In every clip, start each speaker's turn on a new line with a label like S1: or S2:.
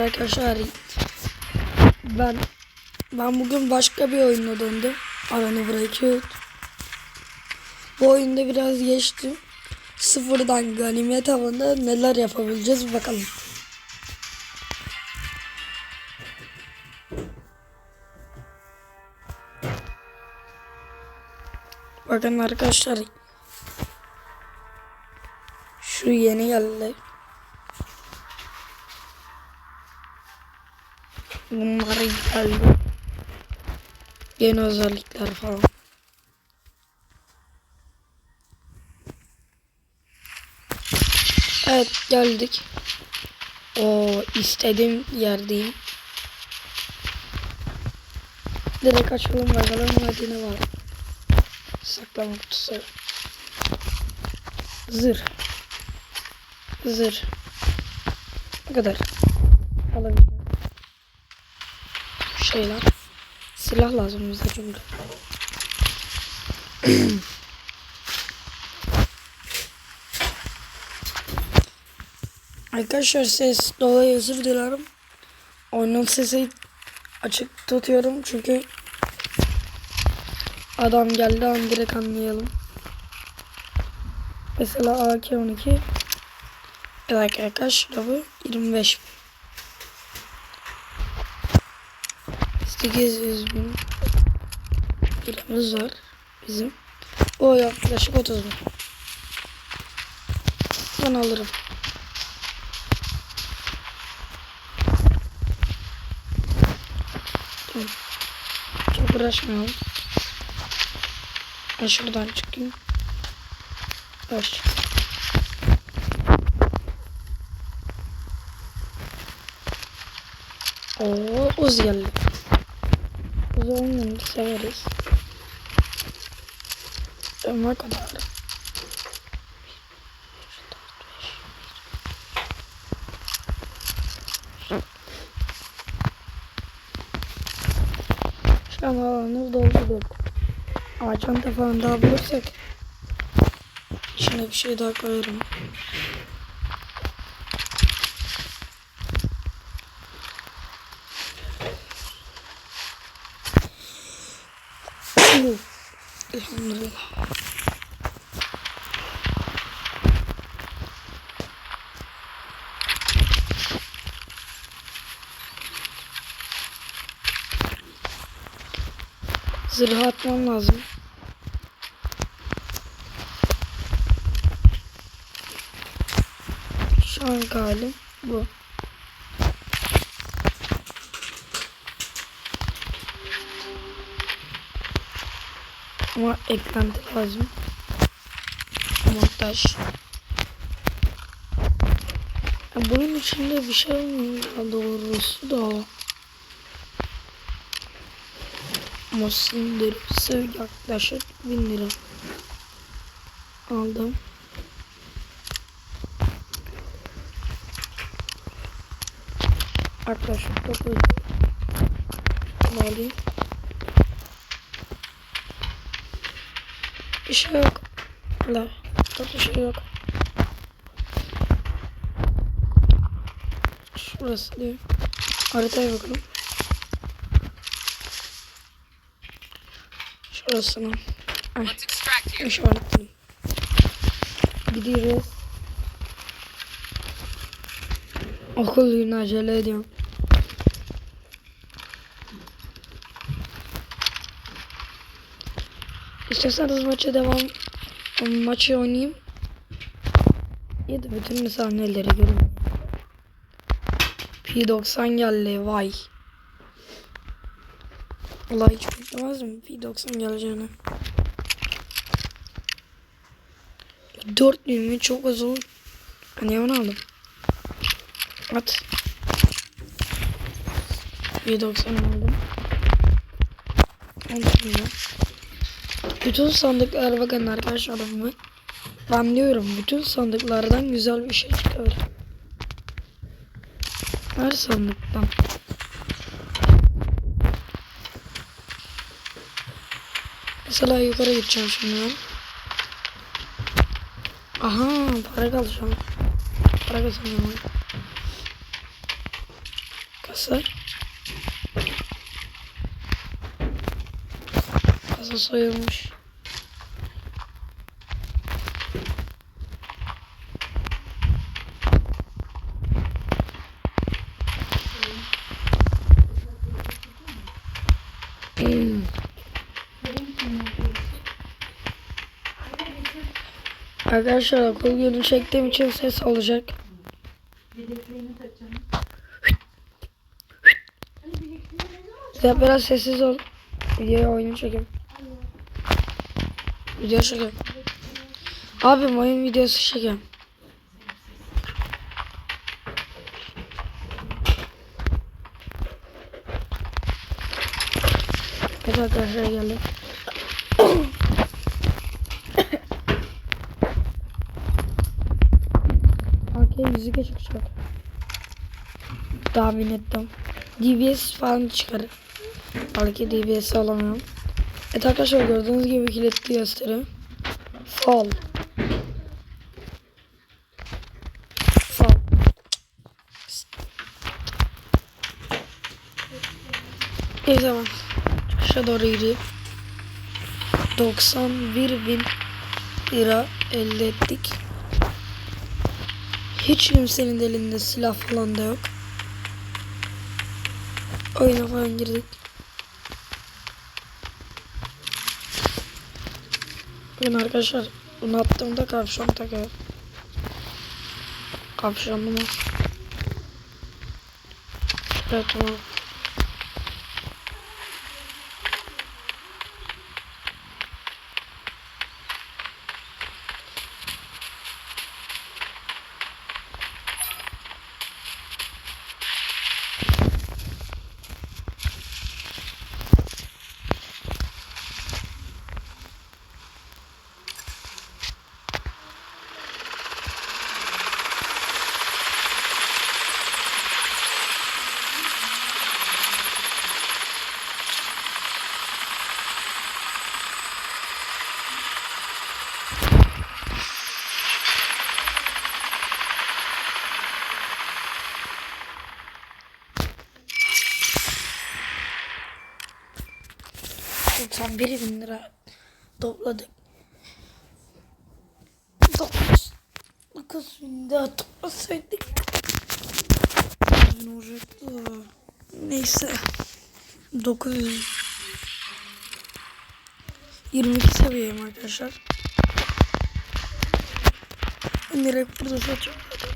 S1: Arkadaşlar ben ben bugün başka bir oyuna döndüm. Aranı bırakıyor. Bu oyunda biraz geçtim. Sıfırdan ganimet avında neler yapabileceğiz bakalım. Bakın arkadaşlar. Şu yeni geldi. Bunlar geldi. Yeni özellikler falan. Evet geldik. O istediğim yerdeyim. Direkt açalım bakalım hadi ne var. Saklama kutusu. Zırh. Zırh. Ne kadar? Alabilirim. Şeyler. Silah lazım bize çünkü. Arkadaşlar ses dolayı özür dilerim. Oyunun sesi açık tutuyorum çünkü adam geldi an direkt anlayalım. Mesela AK-12 Evet arkadaşlar bu 25 800 bin liramız var bizim. O yaklaşık 30 bin. Ben alırım. Tamam. Çok uğraşmayalım. Ben şuradan çıkayım. Baş. Oo, uz geldi. Uz olmayanı severiz. Ömer kadar. Şu an alanı doldurduk. Ağaç çanta falan daha bulursak içine bir şey daha koyarım. Zırh atmam lazım. Şu an halim bu. Ama eklenti lazım. Montaj. Ya bunun içinde bir şey ya doğrusu da. Ama sindirisi yaklaşık 1000 lira. Aldım. Arkadaşlar 9 Bunu alayım. Bir şey yok. La. Bir şey yok. Şurası diyor. Haritaya bakalım. Şurasına. Ay. İşaretledim. Gidiyoruz. Okul günü acele ediyorum. İsterseniz maça devam maçı oynayayım. Ya da bütün sahneleri görün. P90 geldi vay. Vallahi hiç beklemezdim P90 geleceğini. 4 mi çok az olur. Hani onu aldım. At. P90 aldım. Aldım Bütün sandıklar bakın arkadaşlar mı? Ben diyorum bütün sandıklardan güzel bir şey çıkıyor. Her sandıktan. Mesela yukarı gideceğim şimdi ben. Aha para kaldı şu an. Para kazanıyorum. Kasa. Kasa soyulmuş. Arkadaşlar okul günü çektiğim için ses olacak. Sen biraz sessiz ol. Videoya oyunu çekeyim. Video çekeyim. Abim oyun videosu çekeyim. Evet arkadaşlar geldim. Müzik çıkacak. Tahmin ettim. DBS falan çıkarır. Belki DBS alamıyorum. Evet arkadaşlar gördüğünüz gibi kilitli gösteri. Fall. Fall. İyi tamam. Aşağı doğru yürüyüp 91 bin lira elde ettik. Hiç kimsenin elinde silah falan da yok. Oyuna falan girdik. Bugün arkadaşlar bunu attığımda takıyor. Kapşonlu mu? Evet tamam. Tam bir bin lira topladık. Dokuz. Dokuz bin daha toplasaydık. Ne olacaktı? Neyse. Dokuz yüz. 22 seviyeyim arkadaşlar. Direkt burada satıyorum.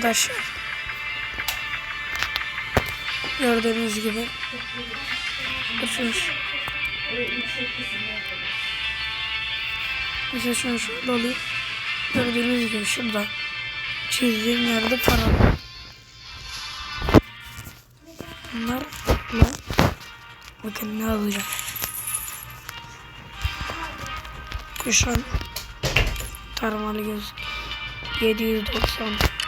S1: Arkadaşlar. Gördüğünüz gibi. Uçmuş. Mesela şunu şurada alayım. Gördüğünüz gibi şurada. Çizdiğim yerde para. Bunlar ne? Bakın ne alacağım. Kuşan taramalı göz 790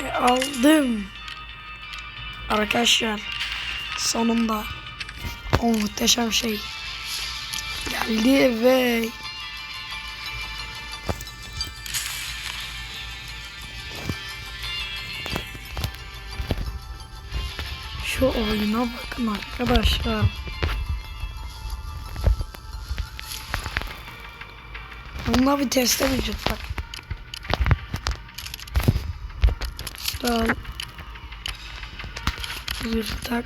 S1: e, aldım arkadaşlar sonunda o muhteşem şey geldi ve şu oyuna bakın arkadaşlar Bununla bir teste vücut bak. Al. Zırh tak.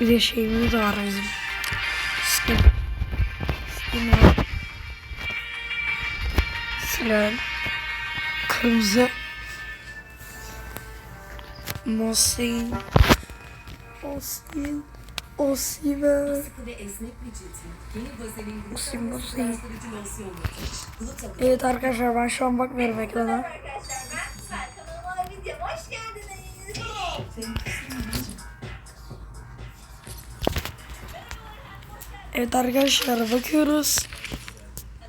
S1: Bir de şeyimiz var bizim. Skin. Skin var. Silah. Kırmızı. Mosin. Osin. Osiver.
S2: Glut aroması
S1: Evet arkadaşlar ben şu an bakmıyorum ekrana. Evet arkadaşlar bakıyoruz.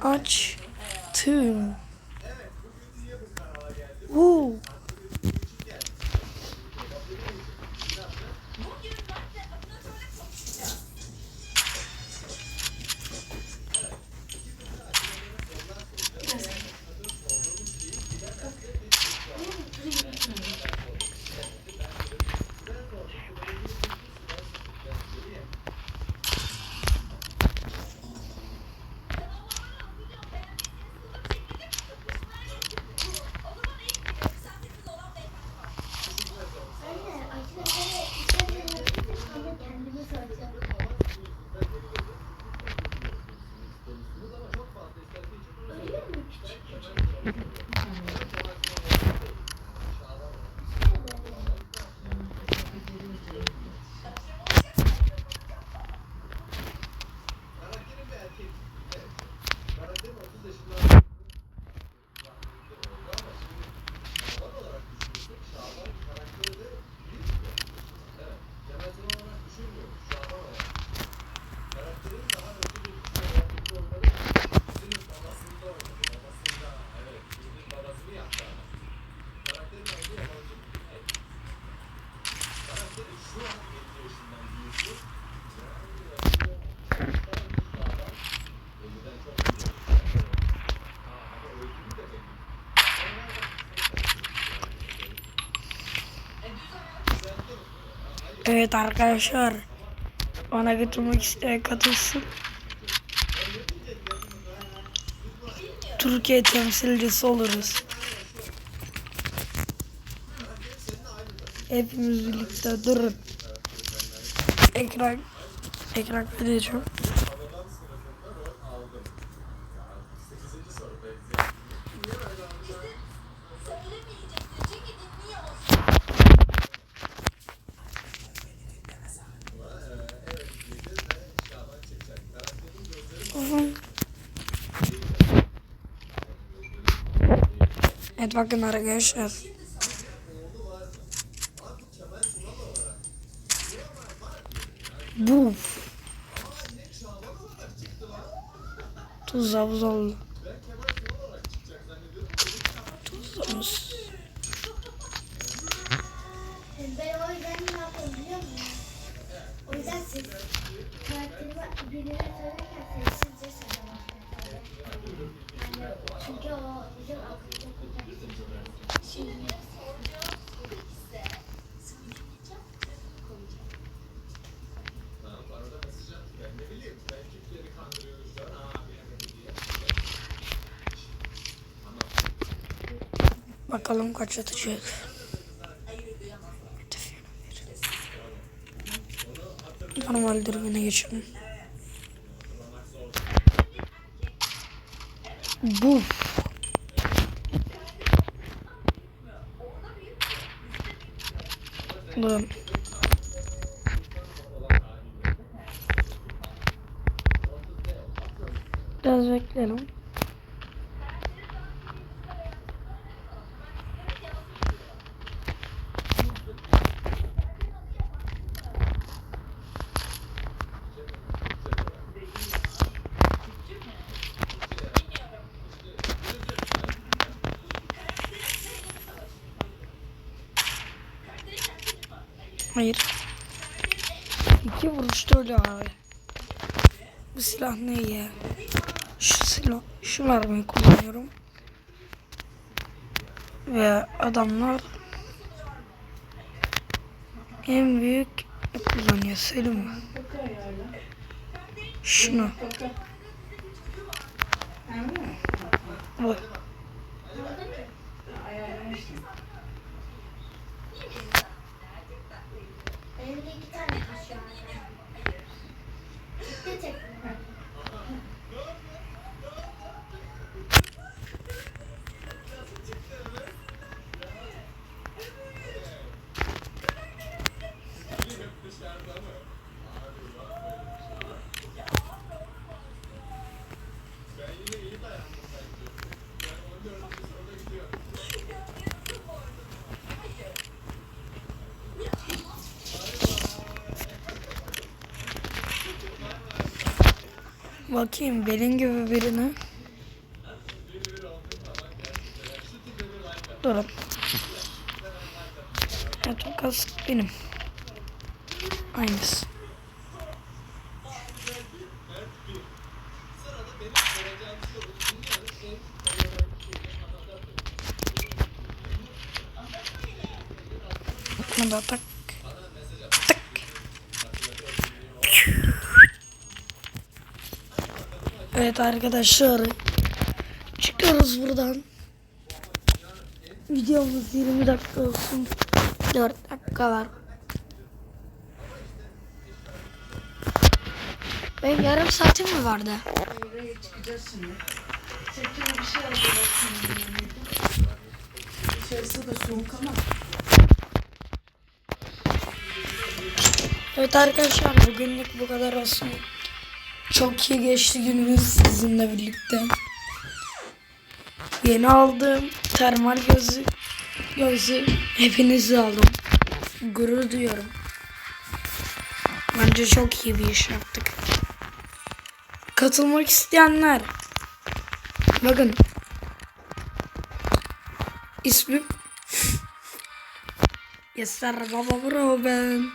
S1: Açtım. Woo. Evet arkadaşlar. Bana götürmek isteyen katılsın. Türkiye temsilcisi oluruz. Hepimiz birlikte durun. Ekran ekran kaydedeceğim. Evet bakın arkadaşlar. Bu. Tuzağımız oldu. Bakalım kaç atacak. Normal durumuna geçelim. Bu. Lan. Biraz bekleyelim. İki vuruşta öyle abi. Bu silah ne ya? Şu silah, şu mermiyi kullanıyorum. Ve adamlar en büyük kullanıyor söyleyeyim mi? Şunu. Bu. Bakayım benim gibi birini. Durun. Evet o kask benim. Aynısı. Bunu da. Tak. Evet arkadaşlar. Çıkıyoruz buradan. Videomuz 20 dakika olsun. 4 dakika var. Benim yarım saatim mi vardı? Evet arkadaşlar bugünlük bu kadar olsun. Çok iyi geçti günümüz sizinle birlikte. Yeni aldığım termal gözü gözü hepinizi aldım. Gurur duyuyorum. Bence çok iyi bir iş yaptık. Katılmak isteyenler bakın ismim Yeser Baba Bro ben.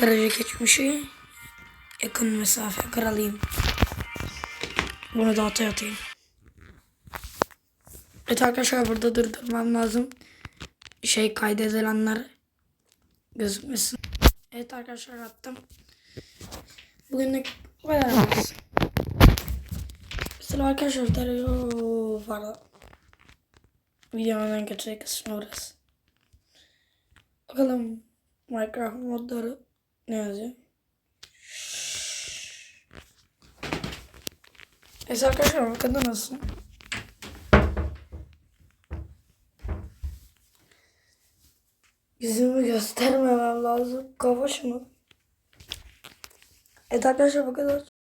S1: Derece geçmişi yakın mesafe kralıyım. Bunu da ataya atayım. Evet arkadaşlar burada durdurmam lazım. Şey kaydedilenler gözükmesin. Evet arkadaşlar attım. Bugünlük bu kadar. Mesela arkadaşlar terör pardon. Videonun en kötü kısmı burası. Bakalım Minecraft modları ne yazıyor? Evet arkadaşlar bakın nasıl? Yüzümü göstermemem lazım. Kafa şunu. Evet arkadaşlar bu kadar.